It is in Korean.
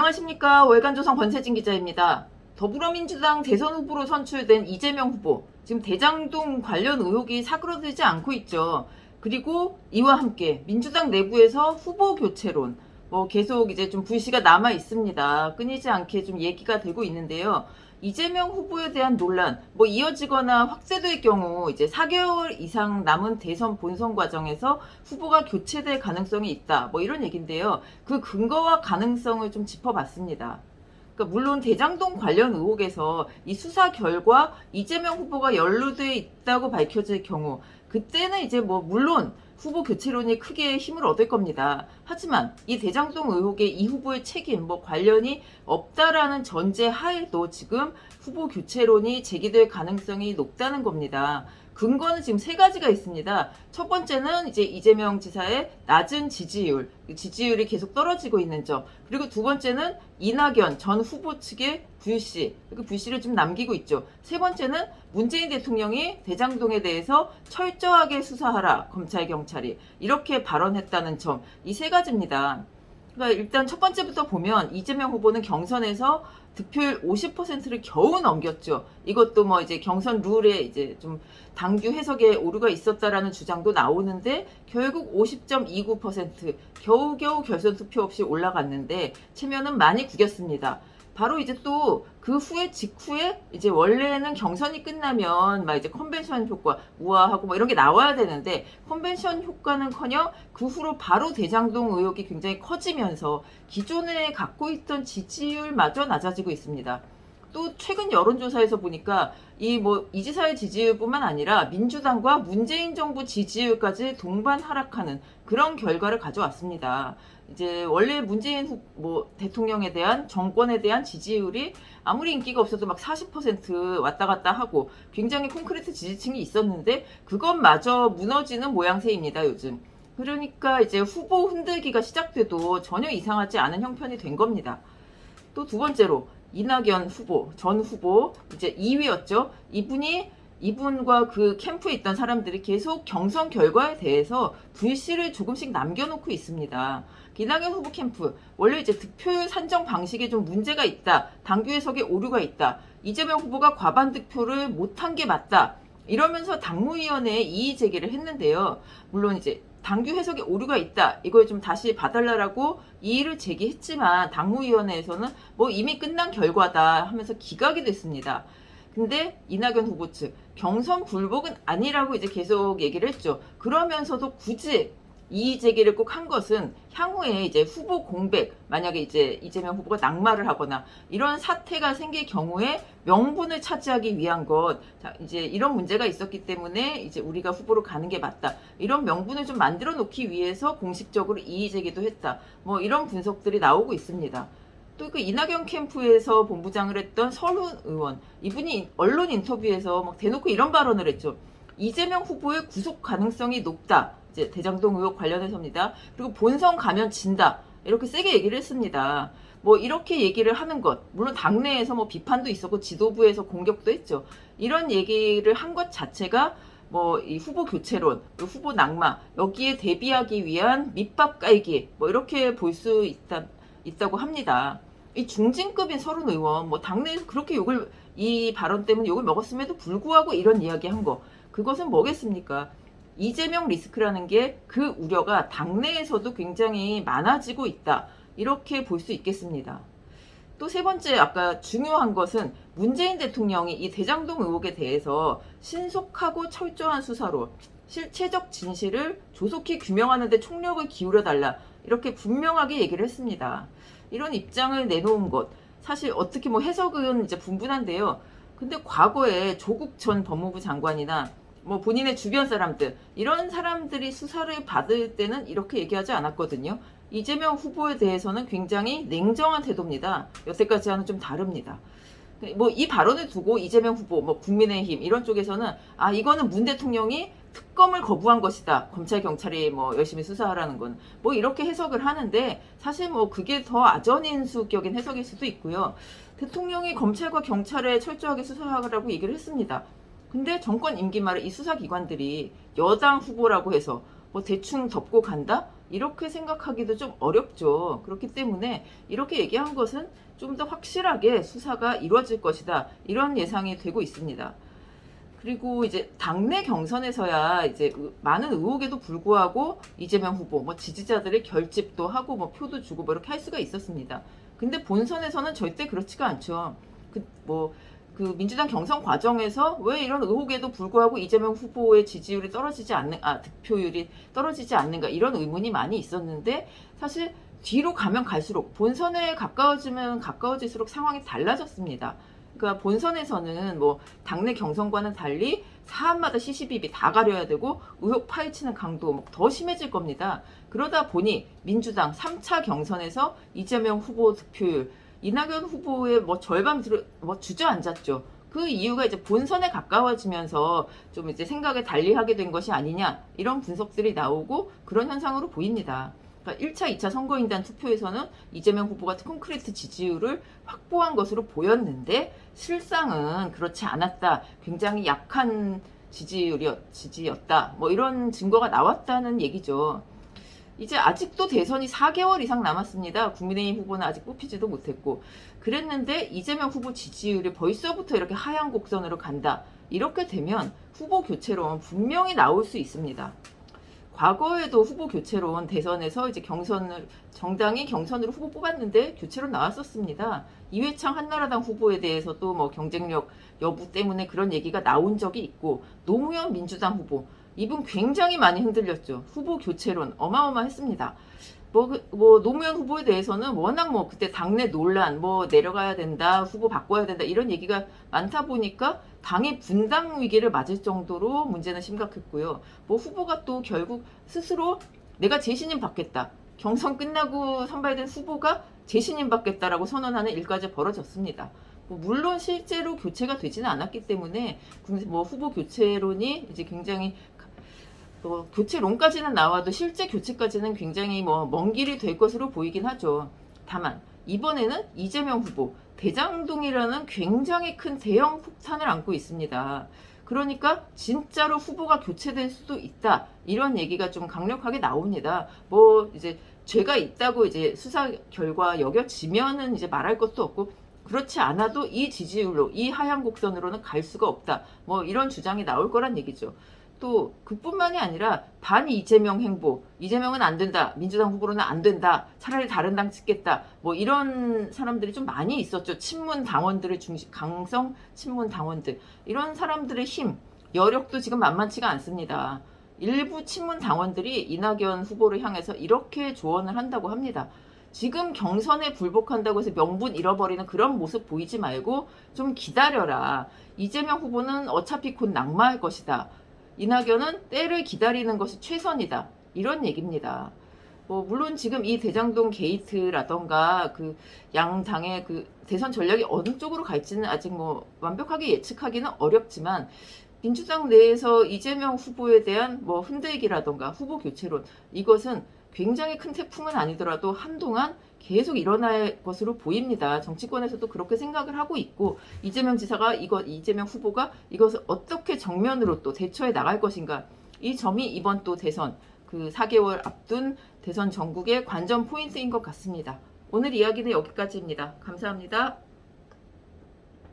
안녕하십니까 월간조선 권세진 기자입니다. 더불어민주당 대선 후보로 선출된 이재명 후보 지금 대장동 관련 의혹이 사그러들지 않고 있죠. 그리고 이와 함께 민주당 내부에서 후보 교체론 뭐 계속 이제 좀 불씨가 남아 있습니다. 끊이지 않게 좀 얘기가 되고 있는데요. 이재명 후보에 대한 논란 뭐 이어지거나 확대될 경우 이제 4개월 이상 남은 대선 본선 과정에서 후보가 교체될 가능성이 있다. 뭐 이런 얘기인데요. 그 근거와 가능성을 좀 짚어봤습니다. 그러니까 물론 대장동 관련 의혹에서 이 수사 결과 이재명 후보가 연루돼 있다고 밝혀질 경우 그때는 이제 뭐 물론 후보 교체론이 크게 힘을 얻을 겁니다. 하지만 이 대장동 의혹에 이 후보의 책임 뭐 관련이 없다라는 전제 하에도 지금 후보 교체론이 제기될 가능성이 높다는 겁니다. 근거는 지금 세 가지가 있습니다. 첫 번째는 이제 이재명 지사의 낮은 지지율, 지지율이 계속 떨어지고 있는 점. 그리고 두 번째는 이낙연 전 후보 측의 불씨, 그 불씨를 좀 남기고 있죠. 세 번째는 문재인 대통령이 대장동에 대해서 철저하게 수사하라, 검찰, 경찰이. 이렇게 발언했다는 점. 이 세 가지입니다. 그러니까 일단 첫 번째부터 보면 이재명 후보는 경선에서 득표율 50%를 겨우 넘겼죠. 이것도 뭐 이제 경선 룰에 이제 좀 당규 해석에 오류가 있었다라는 주장도 나오는데 결국 50.29% 겨우겨우 결선 투표 없이 올라갔는데 체면은 많이 구겼습니다. 바로 이제 또 그 후에 직후에 이제 원래는 경선이 끝나면 막 이제 컨벤션 효과 우아하고 뭐 이런 게 나와야 되는데 컨벤션 효과는커녕 그 후로 바로 대장동 의혹이 굉장히 커지면서 기존에 갖고 있던 지지율마저 낮아지고 있습니다. 또 최근 여론조사에서 보니까 이 뭐 이지사의 지지율뿐만 아니라 민주당과 문재인 정부 지지율까지 동반 하락하는 그런 결과를 가져왔습니다. 이제 원래 문재인 후, 뭐 대통령에 대한 정권에 대한 지지율이 아무리 인기가 없어도 막 40% 왔다 갔다 하고 굉장히 콘크리트 지지층이 있었는데 그것마저 무너지는 모양새입니다 요즘. 그러니까 이제 후보 흔들기가 시작돼도 전혀 이상하지 않은 형편이 된 겁니다. 또 두 번째로 이낙연 후보, 전 후보 이제 2위였죠. 이분이 이분과 그 캠프에 있던 사람들이 계속 경선 결과에 대해서 불씨를 조금씩 남겨놓고 있습니다. 이낙연 후보 캠프 원래 이제 득표율 산정 방식에 좀 문제가 있다. 당규 해석에 오류가 있다. 이재명 후보가 과반 득표를 못한 게 맞다. 이러면서 당무위원회에 이의 제기를 했는데요. 물론 이제 당규 해석에 오류가 있다. 이걸 좀 다시 봐달라고 이의를 제기했지만 당무위원회에서는 뭐 이미 끝난 결과다 하면서 기각이 됐습니다. 근데 이낙연 후보 측 경선 불복은 아니라고 이제 계속 얘기를 했죠. 그러면서도 굳이 이의 제기를 꼭 한 것은 향후에 이제 후보 공백 만약에 이제 이재명 후보가 낙마를 하거나 이런 사태가 생길 경우에 명분을 차지하기 위한 것 자, 이제 이런 문제가 있었기 때문에 이제 우리가 후보로 가는 게 맞다 이런 명분을 좀 만들어 놓기 위해서 공식적으로 이의 제기도 했다 뭐 이런 분석들이 나오고 있습니다. 또 그 이낙연 캠프에서 본부장을 했던 설훈 의원 이분이 언론 인터뷰에서 막 대놓고 이런 발언을 했죠. 이재명 후보의 구속 가능성이 높다. 이제 대장동 의혹 관련해서입니다. 그리고 본선 가면 진다. 이렇게 세게 얘기를 했습니다. 뭐 이렇게 얘기를 하는 것, 물론 당내에서 뭐 비판도 있었고 지도부에서 공격도 했죠. 이런 얘기를 한 것 자체가 뭐 이 후보 교체론, 후보 낙마 여기에 대비하기 위한 밑밥 깔기 뭐 이렇게 볼 수 있다 있다고 합니다. 이 중진급인 서른 의원 뭐 당내에서 그렇게 욕을 이 발언 때문에 욕을 먹었음에도 불구하고 이런 이야기 한 거. 그것은 뭐겠습니까? 이재명 리스크라는 게 그 우려가 당내에서도 굉장히 많아지고 있다. 이렇게 볼 수 있겠습니다. 또 세 번째 아까 중요한 것은 문재인 대통령이 이 대장동 의혹에 대해서 신속하고 철저한 수사로 실체적 진실을 조속히 규명하는 데 총력을 기울여 달라. 이렇게 분명하게 얘기를 했습니다. 이런 입장을 내놓은 것 사실 어떻게 뭐 해석은 이제 분분한데요. 근데 과거에 조국 전 법무부 장관이나 뭐 본인의 주변 사람들 이런 사람들이 수사를 받을 때는 이렇게 얘기하지 않았거든요. 이재명 후보에 대해서는 굉장히 냉정한 태도입니다. 여태까지와는 좀 다릅니다. 뭐 이 발언을 두고 이재명 후보, 뭐 국민의힘 이런 쪽에서는 아 이거는 문 대통령이 특검을 거부한 것이다. 검찰 경찰이 뭐 열심히 수사하라는 건 뭐 이렇게 해석을 하는데 사실 뭐 그게 더 아전인수격인 해석일 수도 있고요. 대통령이 검찰과 경찰에 철저하게 수사하라고 얘기를 했습니다. 근데 정권 임기 말에 이 수사기관들이 여당 후보라고 해서 뭐 대충 덮고 간다? 이렇게 생각하기도 좀 어렵죠. 그렇기 때문에 이렇게 얘기한 것은 좀 더 확실하게 수사가 이루어질 것이다. 이런 예상이 되고 있습니다. 그리고 이제 당내 경선에서야 이제 의- 많은 의혹에도 불구하고 이재명 후보 뭐 지지자들의 결집도 하고 뭐 표도 주고 뭐 이렇게 할 수가 있었습니다. 근데 본선에서는 절대 그렇지가 않죠. 그 뭐 그 민주당 경선 과정에서 왜 이런 의혹에도 불구하고 이재명 후보의 지지율이 떨어지지 않는 아 득표율이 떨어지지 않는가 이런 의문이 많이 있었는데 사실 뒤로 가면 갈수록 본선에 가까워지면 가까워질수록 상황이 달라졌습니다. 그러니까 본선에서는 뭐 당내 경선과는 달리 사안마다 시시비비 다 가려야 되고 의혹 파헤치는 강도 뭐 더 심해질 겁니다. 그러다 보니 민주당 3차 경선에서 이재명 후보 득표율 이낙연 후보의 뭐 절반 뭐 주저앉았죠. 그 이유가 이제 본선에 가까워지면서 좀 이제 생각을 달리하게 된 것이 아니냐 이런 분석들이 나오고 그런 현상으로 보입니다. 그러니까 1차, 2차 선거인단 투표에서는 이재명 후보가 콘크리트 지지율을 확보한 것으로 보였는데 실상은 그렇지 않았다. 굉장히 약한 지지율이었, 지지였다. 뭐 이런 증거가 나왔다는 얘기죠. 이제 아직도 대선이 4개월 이상 남았습니다. 국민의힘 후보는 아직 뽑히지도 못했고. 그랬는데 이재명 후보 지지율이 벌써부터 이렇게 하향 곡선으로 간다. 이렇게 되면 후보 교체론 분명히 나올 수 있습니다. 과거에도 후보 교체론 대선에서 이제 경선을 정당이 경선으로 후보 뽑았는데 교체론 나왔었습니다. 이회창 한나라당 후보에 대해서도 뭐 경쟁력 여부 때문에 그런 얘기가 나온 적이 있고 노무현 민주당 후보 이분 굉장히 많이 흔들렸죠. 후보 교체론 어마어마했습니다. 뭐, 그- 뭐 노무현 후보에 대해서는 워낙 뭐 그때 당내 논란 뭐 내려가야 된다 후보 바꿔야 된다 이런 얘기가 많다 보니까 당의 분당 위기를 맞을 정도로 문제는 심각했고요. 뭐 후보가 또 결국 스스로 내가 재신임 받겠다. 경선 끝나고 선발된 후보가 재신임 받겠다라고 선언하는 일까지 벌어졌습니다. 뭐 물론 실제로 교체가 되지는 않았기 때문에 군- 뭐 후보 교체론이 이제 굉장히 뭐 교체론까지는 나와도 실제 교체까지는 굉장히 뭐 먼 길이 될 것으로 보이긴 하죠. 다만 이번에는 이재명 후보 대장동이라는 굉장히 큰 대형 폭탄을 안고 있습니다. 그러니까 진짜로 후보가 교체될 수도 있다. 이런 얘기가 좀 강력하게 나옵니다. 뭐 이제 죄가 있다고 이제 수사 결과 여겨지면은 이제 말할 것도 없고 그렇지 않아도 이 지지율로 이 하향 곡선으로는 갈 수가 없다. 뭐 이런 주장이 나올 거란 얘기죠. 또 그뿐만이 아니라 반 이재명 행보, 이재명은 안 된다, 민주당 후보로는 안 된다, 차라리 다른 당 찍겠다, 뭐 이런 사람들이 좀 많이 있었죠. 친문 당원들의 중심, 강성 친문 당원들 이런 사람들의 힘, 여력도 지금 만만치가 않습니다. 일부 친문 당원들이 이낙연 후보를 향해서 이렇게 조언을 한다고 합니다. 지금 경선에 불복한다고 해서 명분 잃어버리는 그런 모습 보이지 말고 좀 기다려라. 이재명 후보는 어차피 곧 낙마할 것이다. 이낙연은 때를 기다리는 것이 최선이다. 이런 얘기입니다. 뭐 물론 지금 이 대장동 게이트라던가 그 양당의 그 대선 전략이 어느 쪽으로 갈지는 아직 뭐 완벽하게 예측하기는 어렵지만 민주당 내에서 이재명 후보에 대한 뭐 흔들기라던가 후보 교체론 이것은 굉장히 큰 태풍은 아니더라도 한동안 계속 일어날 것으로 보입니다. 정치권에서도 그렇게 생각을 하고 있고 이재명 지사가 이거 이재명 후보가 이것을 어떻게 정면으로 또 대처해 나갈 것인가 이 점이 이번 또 대선 그 4개월 앞둔 대선 전국의 관전 포인트인 것 같습니다. 오늘 이야기는 여기까지입니다. 감사합니다.